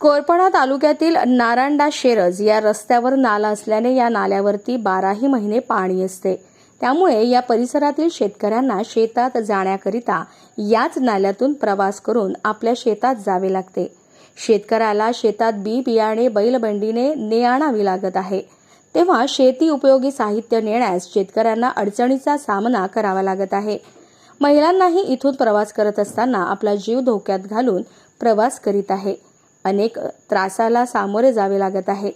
कोरपडा तालुक्यातील नारांडा शेरज या रस्त्यावर नाला असल्याने या नाल्यावरती बाराही महिने पाणी असते. त्यामुळे या परिसरातील शेतकऱ्यांना शेतात जाण्याकरिता याच नाल्यातून प्रवास करून आपल्या शेतात जावे लागते. शेतकऱ्याला शेतात बी बियाणे बैलबंडीने ने आणावी लागत आहे. तेव्हा शेती उपयोगी साहित्य नेण्यास शेतकऱ्यांना अडचणीचा सामना करावा लागत आहे. महिलांनाही इथून प्रवास करत असताना आपला जीव धोक्यात घालून प्रवास करीत आहे. अनेक त्रासाला सामोरे जावे लागत आहे.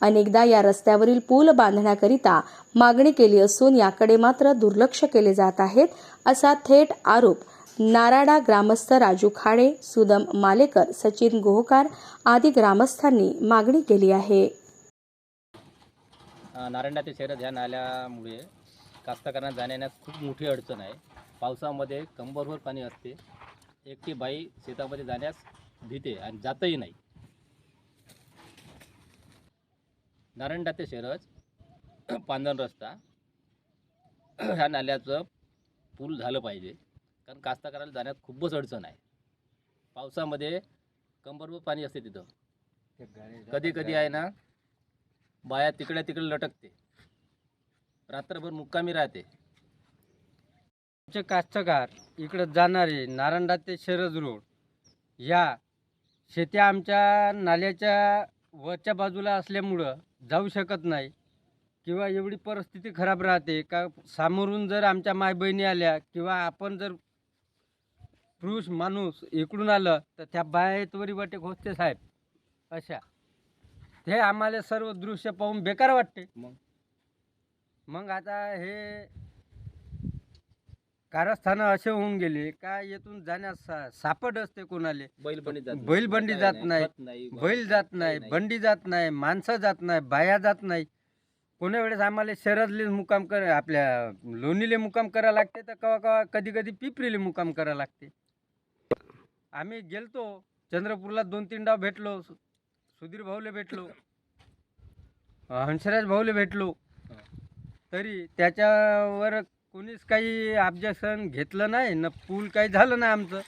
अनेकदा या रस्त्यावरील पूल बांधण्याकरिता मागणी केली असून याकडे मात्र दुर्लक्ष केले जात आहेत असा थेट आरोप नाराडा ग्रामस्थ राजू खाडे सुदम मालेकर सचिन गोहकार आदी ग्रामस्थांनी मागणी केली आहे. अ, नारायणा ते शहरात ह्या नाल्यामुळे कास्तकारांना जाण्यास खूप मोठी अडचण आहे. पावसामध्ये कंबरभर पाणी असते. एकटी बाई शेतामध्ये जाण्यास भीते आणि जातही नाही. नारंडा ते शेरज पांधन रस्ता ह्या नाल्याचं पूल झालं पाहिजे. कारण कास्तकाराला जाण्यात खूपच अडचण आहे. पावसामध्ये कंबरभर पाणी असते तिथं. कधी कधी आहे ना बाया तिकडे तिकडे लटकते. रात्रभर मुक्कामी राहते. आमचे कास्तकार इकडं जाणारे नारंडा ते शरद रोड या शेत्या आमच्या नाल्याच्या वरच्या बाजूला असल्यामुळं जाऊ शकत नाही किंवा एवढी परिस्थिती खराब राहते का सामोरून जर आमच्या मायबहिणी आल्या किंवा आपण जर पुरुष माणूस इकडून आलं तर त्या बाया त्वरी वाटे घोसते साहेब. अशा. हे आम्हाला सर्व दृश्य पाहून बेकार वाटते. मग? मग आता हे कारस्थानं असे होऊन गेले का येथून जाण्यास सा- सापड असते कोणाले बैलबंडी जात नाही. बैलबंडी जात नाही, नाही. खत नाही बैल जात नाही बंडी जात नाही माणसं जात नाही बाया जात नाही कोण्या वेळेस आम्हाला शरदले मुकाम कर आपल्या लोणीले मुकाम करा लागते तर कवा कवा कधी कधी पिपरीले मुकाम करा लागते आम्ही गेलतो चंद्रपूरला दोन तीन डाव भेटलो सु- सुधीर भाऊले भेटलो अं, हंसराज भाऊले भेटलो. तरी त्याच्यावर कोणीच काही ऑब्जेक्शन घेतलं नाही न पूल काही झालं नाही आमचं.